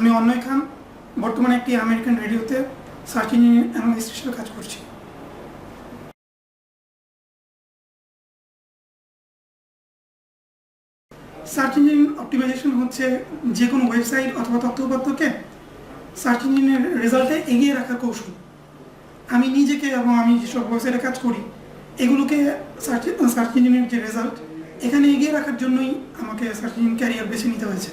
আমি অন্নয় খান। বর্তমানে একটি আমেরিকান রেডিওতে সার্চ ইঞ্জিন অ্যানালিস্ট হিসেবে কাজ করছি। সার্চ ইঞ্জিন অপটিমাইজেশন হচ্ছে যে কোনো ওয়েবসাইট অথবা তথ্য উপাত্তকে সার্চ ইঞ্জিনের রেজাল্টে এগিয়ে রাখার কৌশল। আমি নিজেকে এবং আমি যেসব ওয়েবসাইটে কাজ করি, এগুলোকে সার্চ সার্চ ইঞ্জিনের যে রেজাল্ট, এখানে এগিয়ে রাখার জন্যই আমাকে সার্চ ইঞ্জিন ক্যারিয়ার বেছে নিতে হয়েছে।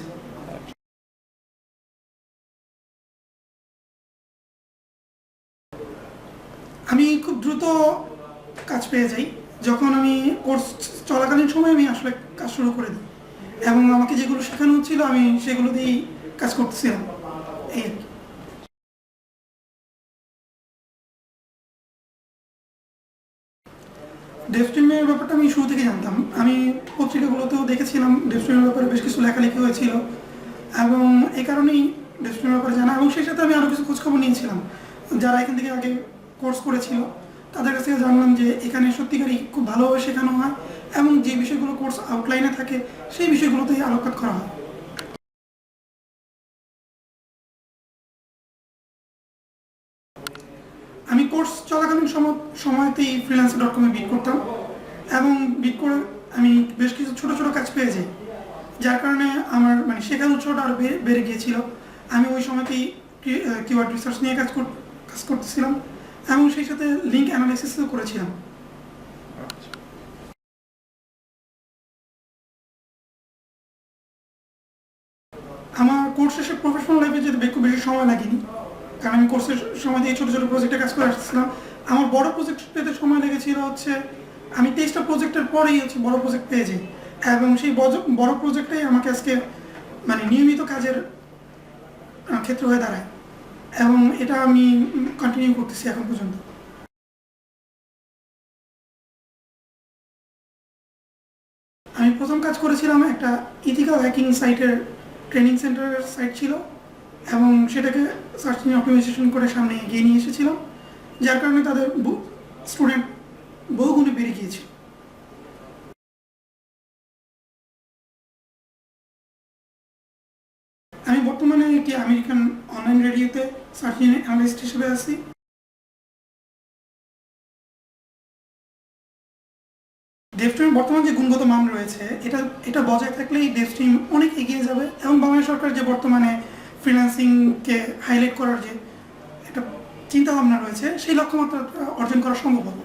আমি খুব দ্রুত কাজ পেয়ে যাই। যখন আমি কোর্স চলাকালীন সময় আমি আসলে কাজ শুরু করে দিই। এবং আমাকে যেগুলো শেখানো হচ্ছিল, আমি সেগুলো দিয়েই কাজ করতেছিলাম। এই। ডেভস্ট্রিমের ব্যাপারটা আমি শুরু থেকে জানতাম। আমি পত্রিকাগুলোতেও দেখেছিলাম ডেভস্ট্রিমের ব্যাপারে বেশ কিছু লেখালেখি হয়েছিল। এবং এই কারণেই ডেভস্ট্রিমের ব্যাপারে জানা। এবং সেই সাথে আমি আরও কিছু খোঁজখবর নিয়েছিলাম। যারা এখান থেকে আগে কোর্স করেছিল। তাদের কাছ থেকে জানলাম যে এখানে সত্যিকারই খুব ভালোভাবে শেখানো হয় এবং যে বিষয়গুলো কোর্স আউটলাইনে থাকে, সেই বিষয়গুলোতেই আলোকপাত করা হয়। আমি কোর্স চলাকালীন সময়তেই ফ্রিল্যান্সার ডট কমে বিট করতাম এবং বিট করে আমি বেশ কিছু ছোট ছোট কাজ পেয়েছি, যার কারণে আমার মানে শেখার উৎসটা আরও বেড়ে গিয়েছিল। আমি ওই সময়তেই কিওয়ার্ড রিসার্চ নিয়ে কাজ কাজ করতেছিলাম। এবং সেই সাথে লিঙ্ক অ্যানালাইসিসও করেছিলাম। আমার কোর্স শেষে প্রফেশনাল লাইফে যেতে খুব বেশি সময় লাগেনি। কারণ আমি কোর্সের সময় দিয়ে ছোটো ছোটো প্রজেক্টে কাজ করে আসছিলাম আমার বড় প্রজেক্ট পেতে সময় লেগেছিল হচ্ছে, আমি তেইশটা প্রজেক্টের পরেই হচ্ছে বড় প্রজেক্ট পেয়ে যাই। এবং সেই বড় প্রজেক্টটাই আমাকে আজকে মানে নিয়মিত কাজের ক্ষেত্র হয়ে দাঁড়ায়। এবং এটা আমি কন্টিনিউ করতেছি এখন পর্যন্ত। আমি প্রথম কাজ করেছিলাম একটা ইথিক্যাল হ্যাকিং সাইটের ট্রেনিং সেন্টারের সাইট ছিল এবং সেটাকে সার্চ ইঞ্জিন অপটিমাইজেশন করে সামনে এগিয়ে নিয়ে এসেছিলাম, যার কারণে তাদের স্টুডেন্ট বহুগুণে বেড়ে গিয়েছিল। আমি বর্তমানে একটি আমেরিকান অনলাইন রেডিওতে ইঞ্জিন অ্যানালিস্ট হিসেবে আছি। ডেভস্ট্রিমের বর্তমান যে গুণগত মান রয়েছে, এটা এটা বজায় থাকলেই ডেভস্ট্রিম অনেক এগিয়ে যাবে এবং বাংলাদেশ সরকার যে বর্তমানে ফ্রিল্যান্সিংকে হাইলাইট করার যে একটা চিন্তা ভাবনা রয়েছে, সেই লক্ষ্যমাত্রা অর্জন করা সম্ভব হবে।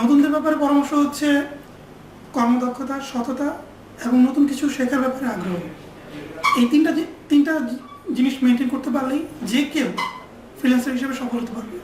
নতুনদের ব্যাপারে পরামর্শ হচ্ছে কর্মদক্ষতা, সততা এবং নতুন কিছু শেখার ব্যাপারে আগ্রহ। এই তিনটা তিনটা জিনিস মেনটেন করতে পারলেই যে কেউ ফ্রিল্যান্সার হিসেবে সফল হতে পারবে।